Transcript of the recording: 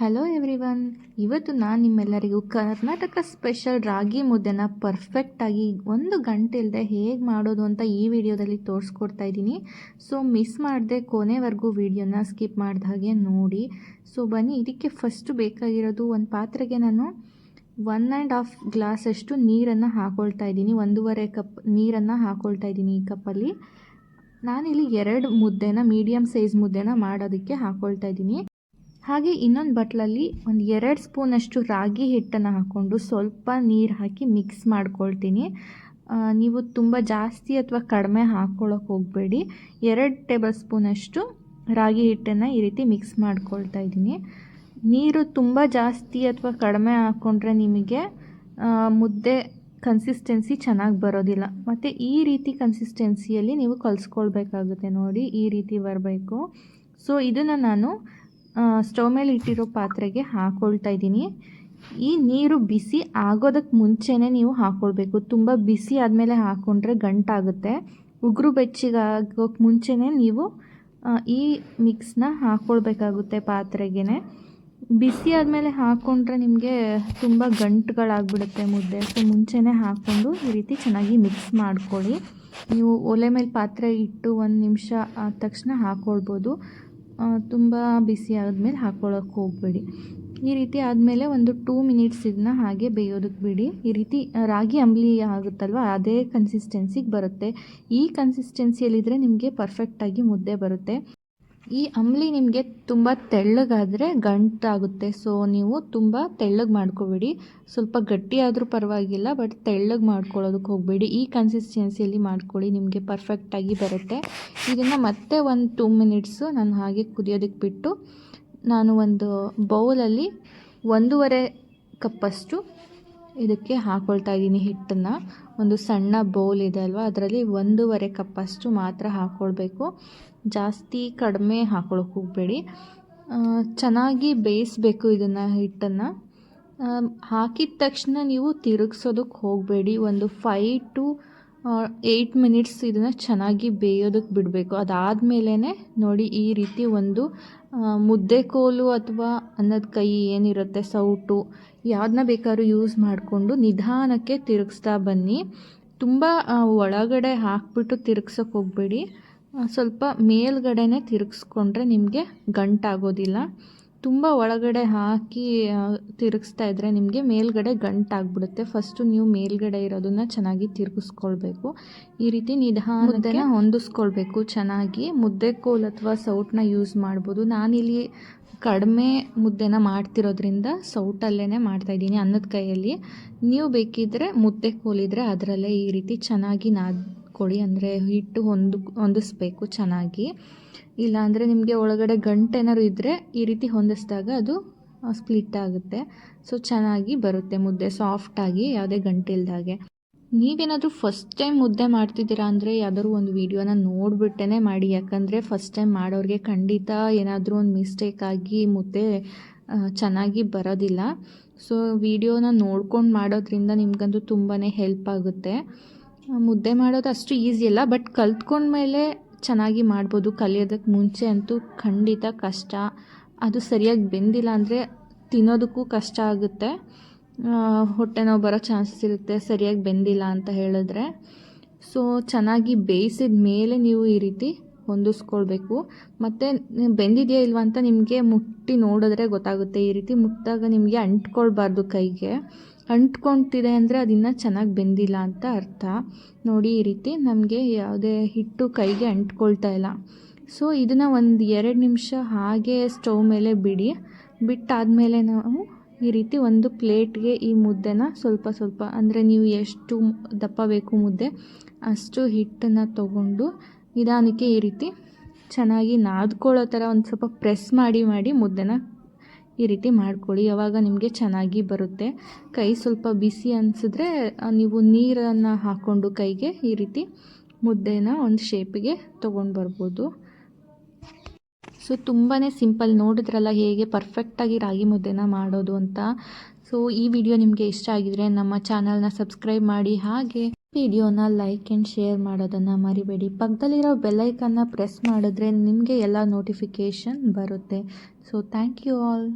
Hello everyone ಇವತ್ತು ನಾನು ನಿಮ್ಮೆಲ್ಲರಿಗೂ ಕರ್ನಾಟಕ ಸ್ಪೆಷಲ್ ರಾಗಿ ಮುದ್ದೆನ ಪರ್ಫೆಕ್ಟಾಗಿ ಒಂದು ಗಂಟೆ ಇಲ್ಲದೆ ಹೇಗೆ ಮಾಡೋದು ಅಂತ ಈ ವಿಡಿಯೋದಲ್ಲಿ ತೋರಿಸ್ಕೊಡ್ತಾ ಇದ್ದೀನಿ. ಸೊ ಮಿಸ್ ಮಾಡದೆ ಕೊನೆವರೆಗೂ ವಿಡಿಯೋನ ಸ್ಕಿಪ್ ಮಾಡಿದ ಹಾಗೆ ನೋಡಿ. ಸೊ ಬನ್ನಿ, ಇದಕ್ಕೆ ಫಸ್ಟು ಬೇಕಾಗಿರೋದು ಒಂದು ಪಾತ್ರೆಗೆ ನಾನು ಒನ್ ಆ್ಯಂಡ್ ಹಾಫ್ ಗ್ಲಾಸಷ್ಟು ನೀರನ್ನು ಹಾಕ್ಕೊಳ್ತಾ ಇದ್ದೀನಿ. ಒಂದೂವರೆ ಕಪ್ ನೀರನ್ನು ಹಾಕೊಳ್ತಾ ಇದ್ದೀನಿ ಈ ಕಪ್ಪಲ್ಲಿ ನಾನಿಲ್ಲಿ ಎರಡು ಮುದ್ದೆನ ಮೀಡಿಯಮ್ ಸೈಜ್ ಮುದ್ದೆನ ಮಾಡೋದಕ್ಕೆ ಹಾಕ್ಕೊಳ್ತಾ ಇದ್ದೀನಿ. ಹಾಗೆ ಇನ್ನೊಂದು ಬಟ್ಲಲ್ಲಿ ಒಂದು ಎರಡು ಸ್ಪೂನಷ್ಟು ರಾಗಿ ಹಿಟ್ಟನ್ನು ಹಾಕ್ಕೊಂಡು ಸ್ವಲ್ಪ ನೀರು ಹಾಕಿ ಮಿಕ್ಸ್ ಮಾಡ್ಕೊಳ್ತೀನಿ. ನೀವು ತುಂಬ ಜಾಸ್ತಿ ಅಥವಾ ಕಡಿಮೆ ಹಾಕ್ಕೊಳ್ಳೋಕೆ ಹೋಗಬೇಡಿ. ಎರಡು ಟೇಬಲ್ ಸ್ಪೂನಷ್ಟು ರಾಗಿ ಹಿಟ್ಟನ್ನು ಈ ರೀತಿ ಮಿಕ್ಸ್ ಮಾಡ್ಕೊಳ್ತಾ ಇದ್ದೀನಿ. ನೀರು ತುಂಬ ಜಾಸ್ತಿ ಅಥವಾ ಕಡಿಮೆ ಹಾಕ್ಕೊಂಡ್ರೆ ನಿಮಗೆ ಮುದ್ದೆ ಕನ್ಸಿಸ್ಟೆನ್ಸಿ ಚೆನ್ನಾಗಿ ಬರೋದಿಲ್ಲ. ಮತ್ತು ಈ ರೀತಿ ಕನ್ಸಿಸ್ಟೆನ್ಸಿಯಲ್ಲಿ ನೀವು ಕಲಿಸ್ಕೊಳ್ಬೇಕಾಗುತ್ತೆ ನೋಡಿ, ಈ ರೀತಿ ಬರಬೇಕು. ಸೊ ಇದನ್ನು ನಾನು ಸ್ಟವ್ ಮೇಲೆ ಇಟ್ಟಿರೋ ಪಾತ್ರೆಗೆ ಹಾಕ್ಕೊಳ್ತಾ ಇದ್ದೀನಿ. ಈ ನೀರು ಬಿಸಿ ಆಗೋದಕ್ಕೆ ಮುಂಚೆನೇ ನೀವು ಹಾಕ್ಕೊಳ್ಬೇಕು ತುಂಬ ಬಿಸಿ ಆದಮೇಲೆ ಹಾಕ್ಕೊಂಡ್ರೆ ಗಂಟಾಗುತ್ತೆ. ಉಗುರು ಬೆಚ್ಚಿಗಾಗೋಕ್ಕೆ ಮುಂಚೆನೇ ನೀವು ಈ ಮಿಕ್ಸ್ನ ಹಾಕ್ಕೊಳ್ಬೇಕಾಗುತ್ತೆ ಪಾತ್ರೆಗೆ ಬಿಸಿ ಆದಮೇಲೆ ಹಾಕ್ಕೊಂಡ್ರೆ ನಿಮಗೆ ತುಂಬ ಗಂಟುಗಳಾಗ್ಬಿಡುತ್ತೆ ಮುದ್ದೆ. ಸೊ, ಮುಂಚೆನೇ ಹಾಕ್ಕೊಂಡು ಈ ರೀತಿ ಚೆನ್ನಾಗಿ ಮಿಕ್ಸ್ ಮಾಡ್ಕೊಳ್ಳಿ. ನೀವು ಒಲೆ ಮೇಲೆ ಪಾತ್ರೆ ಇಟ್ಟು ಒಂದು ನಿಮಿಷ ಆದ ತಕ್ಷಣ ಹಾಕ್ಕೊಳ್ಬೋದು ತುಂಬ ಬಿಸಿ ಆದಮೇಲೆ ಹಾಕ್ಕೊಳ್ಳೋಕೆ ಹೋಗಬೇಡಿ. ಈ ರೀತಿ ಆದಮೇಲೆ ಒಂದು ಟೂ ಮಿನಿಟ್ಸ್ ಇದನ್ನ ಹಾಗೆ ಬೇಯೋದಕ್ಕೆ ಬಿಡಿ. ಈ ರೀತಿ ರಾಗಿ ಅಂಬಲಿ ಆಗುತ್ತಲ್ವ, ಅದೇ ಕನ್ಸಿಸ್ಟೆನ್ಸಿಗೆ ಬರುತ್ತೆ. ಈ ಕನ್ಸಿಸ್ಟೆನ್ಸಿಯಲ್ಲಿದ್ದರೆ ನಿಮಗೆ ಪರ್ಫೆಕ್ಟಾಗಿ ಮುದ್ದೆ ಬರುತ್ತೆ. ಈ ಅಂಬ್ಲಿ ನಿಮಗೆ ತುಂಬ ತೆಳ್ಳಗಾದರೆ ಗಂಟಾಗುತ್ತೆ. ಸೊ ನೀವು ತುಂಬ ತೆಳ್ಳಗೆ ಮಾಡ್ಕೋಬೇಡಿ. ಸ್ವಲ್ಪ ಗಟ್ಟಿಯಾದರೂ ಪರವಾಗಿಲ್ಲ ಬಟ್ ತೆಳ್ಳಗೆ ಮಾಡ್ಕೊಳ್ಳೋದಕ್ಕೆ ಹೋಗಬೇಡಿ. ಈ ಕನ್ಸಿಸ್ಟೆನ್ಸಿಯಲ್ಲಿ ಮಾಡ್ಕೊಳ್ಳಿ, ನಿಮಗೆ ಪರ್ಫೆಕ್ಟಾಗಿ ಬರುತ್ತೆ. ಇದನ್ನು ಮತ್ತೆ ಒಂದು ಟೂ ಮಿನಿಟ್ಸು ನಾನು ಹಾಗೆ ಕುದಿಯೋದಕ್ಕೆ ಬಿಟ್ಟು, ನಾನು ಒಂದು ಬೌಲಲ್ಲಿ ಒಂದೂವರೆ ಕಪ್ಪಷ್ಟು ಇದಕ್ಕೆ ಹಾಕ್ಕೊಳ್ತಾ ಇದ್ದೀನಿ ಹಿಟ್ಟನ್ನು. ಒಂದು ಸಣ್ಣ ಬೌಲ್ ಇದೆ ಅಲ್ವಾ? ಅದರಲ್ಲಿ ಒಂದೂವರೆ ಕಪ್ಪಷ್ಟು ಮಾತ್ರ ಹಾಕ್ಕೊಳ್ಬೇಕು ಜಾಸ್ತಿ ಕಡಿಮೆ ಹಾಕ್ಕೊಳಕ್ಕೆ ಹೋಗಬೇಡಿ. ಚೆನ್ನಾಗಿ ಬೇಯಿಸ್ಬೇಕು ಇದನ್ನು ಹಿಟ್ಟನ್ನು. ಹಾಕಿದ ತಕ್ಷಣ ನೀವು ತಿರುಗ್ಸೋದಕ್ಕೆ ಹೋಗಬೇಡಿ. ಒಂದು ಫೈ ಟು ಏಯ್ಟ್ ಮಿನಿಟ್ಸ್ ಇದನ್ನು ಚೆನ್ನಾಗಿ ಬೇಯೋದಕ್ಕೆ ಬಿಡಬೇಕು. ಅದಾದಮೇಲೆ ನೋಡಿ ಈ ರೀತಿ ಒಂದು ಮುದ್ದೆ ಕೋಲು ಅಥವಾ ಅನ್ನದ ಕೈ ಏನಿರುತ್ತೆ, ಸೌಟು ಯಾವ್ದನ್ನ ಬೇಕಾದ್ರೂ ಯೂಸ್ ಮಾಡಿಕೊಂಡು ನಿಧಾನಕ್ಕೆ ತಿರುಗಿಸ್ತಾ ಬನ್ನಿ. ತುಂಬ ಒಳಗಡೆ ಹಾಕ್ಬಿಟ್ಟು ತಿರುಗ್ಸೋಕೆ ಹೋಗಬೇಡಿ. ಸ್ವಲ್ಪ ಮೇಲ್ಗಡೆನೇ ತಿರುಗಿಸ್ಕೊಂಡ್ರೆ ನಿಮಗೆ ಗಂಟಾಗೋದಿಲ್ಲ. ತುಂಬ ಒಳಗಡೆ ಹಾಕಿ ತಿರುಗಿಸ್ತಾ ಇದ್ದರೆ ನಿಮಗೆ ಮೇಲ್ಗಡೆ ಗಂಟಾಗ್ಬಿಡುತ್ತೆ. ಫಸ್ಟು ನೀವು ಮೇಲ್ಗಡೆ ಇರೋದನ್ನ ಚೆನ್ನಾಗಿ ತಿರುಗಿಸ್ಕೊಳ್ಬೇಕು. ಈ ರೀತಿ ನಿಧಾನಕ್ಕೆ ಹೊಂದಿಸ್ಕೊಳ್ಬೇಕು ಚೆನ್ನಾಗಿ. ಮುದ್ದೆ ಕೋಲ್ ಅಥವಾ ಸೌಟನ್ನ ಯೂಸ್ ಮಾಡ್ಬೋದು. ನಾನಿಲ್ಲಿ ಕಡಿಮೆ ಮುದ್ದೆನ ಮಾಡ್ತಿರೋದ್ರಿಂದ ಸೌಟಲ್ಲೇ ಮಾಡ್ತಾಯಿದ್ದೀನಿ ಅನ್ನದ ಕೈಯಲ್ಲಿ. ನೀವು ಬೇಕಿದ್ದರೆ ಮುದ್ದೆ ಕೋಲಿದ್ರೆ ಅದರಲ್ಲೇ ಈ ರೀತಿ ಚೆನ್ನಾಗಿ ನಾದ್ಕೊಳ್ಳಿ ಅಂದರೆ ಹಿಟ್ಟು ಹೊಂದು ಹೊಂದಿಸ್ಬೇಕು ಚೆನ್ನಾಗಿ. ಇಲ್ಲಾಂದರೆ ನಿಮಗೆ ಒಳಗಡೆ ಗಂಟೇನಾದ್ರು ಇದ್ದರೆ ಈ ರೀತಿ ಹೊಂದಿಸಿದಾಗ ಅದು ಸ್ಪ್ಲಿಟ್ ಆಗುತ್ತೆ. ಸೊ ಚೆನ್ನಾಗಿ ಬರುತ್ತೆ ಮುದ್ದೆ ಸಾಫ್ಟಾಗಿ ಯಾವುದೇ ಗಂಟೆ ಇಲ್ದಾಗೆ. ನೀವೇನಾದರೂ ಫಸ್ಟ್ ಟೈಮ್ ಮುದ್ದೆ ಮಾಡ್ತಿದ್ದೀರಾ ಅಂದರೆ ಯಾವ್ದಾದ್ರು ಒಂದು ವೀಡಿಯೋನ ನೋಡಿಬಿಟ್ಟೇ ಮಾಡಿ. ಯಾಕಂದರೆ ಫಸ್ಟ್ ಟೈಮ್ ಮಾಡೋರಿಗೆ ಖಂಡಿತ ಏನಾದರೂ ಒಂದು ಮಿಸ್ಟೇಕ್ ಆಗಿ ಮುದ್ದೆ ಚೆನ್ನಾಗಿ ಬರೋದಿಲ್ಲ. ಸೊ ವೀಡಿಯೋನ ನೋಡ್ಕೊಂಡು ಮಾಡೋದ್ರಿಂದ ನಿಮಗಂತೂ ತುಂಬಾ ಹೆಲ್ಪ್ ಆಗುತ್ತೆ. ಮುದ್ದೆ ಮಾಡೋದು ಅಷ್ಟು ಈಸಿ ಅಲ್ಲ ಬಟ್ ಕಲ್ತ್ಕೊಂಡ್ಮೇಲೆ ಚೆನ್ನಾಗಿ ಮಾಡ್ಬೋದು. ಕಲಿಯೋದಕ್ಕೆ ಮುಂಚೆ ಅಂತೂ ಖಂಡಿತ ಕಷ್ಟ. ಅದು ಸರಿಯಾಗಿ ಬೆಂದಿಲ್ಲ ಅಂದರೆ ತಿನ್ನೋದಕ್ಕೂ ಕಷ್ಟ ಆಗುತ್ತೆ. ಹೊಟ್ಟೆ ನೋವು ಬರೋ ಚಾನ್ಸಸ್ ಇರುತ್ತೆ, ಸರಿಯಾಗಿ ಬೆಂದಿಲ್ಲ ಅಂತ ಹೇಳಿದ್ರೆ. ಸೊ ಚೆನ್ನಾಗಿ ಬೇಯಿಸಿದ ಮೇಲೆ ನೀವು ಈ ರೀತಿ ಹೊಂದಿಸ್ಕೊಳ್ಬೇಕು. ಮತ್ತು ಬೆಂದಿದೆಯಾ ಇಲ್ವಾ ಅಂತ ನಿಮಗೆ ಮುಟ್ಟಿ ನೋಡಿದ್ರೆ ಗೊತ್ತಾಗುತ್ತೆ. ಈ ರೀತಿ ಮುಟ್ಟಿದಾಗ ನಿಮಗೆ ಅಂಟ್ಕೊಳ್ಬಾರ್ದು ಕೈಗೆ. ಅಂಟ್ಕೊತಿದೆ ಅಂದರೆ ಅದಿನ್ನೂ ಚೆನ್ನಾಗಿ ಬೆಂದಿಲ್ಲ ಅಂತ ಅರ್ಥ. ನೋಡಿ ಈ ರೀತಿ ನಮಗೆ ಯಾವುದೇ ಹಿಟ್ಟು ಕೈಗೆ ಅಂಟ್ಕೊಳ್ತಾ ಇಲ್ಲ. ಸೊ ಇದನ್ನು ಒಂದು ಎರಡು ನಿಮಿಷ ಹಾಗೆ ಸ್ಟವ್ ಮೇಲೆ ಬಿಡಿ. ಬಿಟ್ಟಾದಮೇಲೆ ನಾವು ಈ ರೀತಿ ಒಂದು ಪ್ಲೇಟ್ಗೆ ಈ ಮುದ್ದೆನ ಸ್ವಲ್ಪ ಸ್ವಲ್ಪ ಅಂದರೆ ನೀವು ಎಷ್ಟು ದಪ್ಪ ಬೇಕು ಮುದ್ದೆ ಅಷ್ಟು ಹಿಟ್ಟನ್ನು ತಗೊಂಡು ನಿಧಾನಕ್ಕೆ ಈ ರೀತಿ ಚೆನ್ನಾಗಿ ನಾದ್ಕೊಳ್ಳೋ ಥರ ಒಂದು ಸ್ವಲ್ಪ ಪ್ರೆಸ್ ಮಾಡಿ ಮಾಡಿ ಮುದ್ದೆನ ಈ ರೀತಿ ಮಾಡ್ಕೊಳ್ಳಿ. ಯಾವಾಗ ನಿಮಗೆ ಚೆನ್ನಾಗಿ ಬರುತ್ತೆ. ಕೈ ಸ್ವಲ್ಪ ಬಿಸಿ ಅನಿಸಿದ್ರೆ ನೀವು ನೀರನ್ನು ಹಾಕ್ಕೊಂಡು ಕೈಗೆ ಈ ರೀತಿ ಮುದ್ದೆನ ಒಂದು ಶೇಪಿಗೆ ತೊಗೊಂಡು ಬರ್ಬೋದು. ಸೊ ತುಂಬಾ ಸಿಂಪಲ್ ನೋಡಿದ್ರಲ್ಲ ಹೇಗೆ ಪರ್ಫೆಕ್ಟಾಗಿ ರಾಗಿ ಮುದ್ದೆನ ಮಾಡೋದು ಅಂತ. ಸೊ ಈ ವಿಡಿಯೋ ನಿಮಗೆ ಇಷ್ಟ ಆಗಿದರೆ ನಮ್ಮ ಚಾನಲ್ನ ಸಬ್ಸ್ಕ್ರೈಬ್ ಮಾಡಿ. ಹಾಗೆ ವಿಡಿಯೋನ ಲೈಕ್ ಆ್ಯಂಡ್ ಶೇರ್ ಮಾಡೋದನ್ನು ಮರಿಬೇಡಿ. ಪಕ್ಕದಲ್ಲಿರೋ ಬೆಲ್ಲೈಕನ್ನ ಪ್ರೆಸ್ ಮಾಡಿದ್ರೆ ನಿಮಗೆ ಎಲ್ಲ ನೋಟಿಫಿಕೇಷನ್ ಬರುತ್ತೆ. So thank you all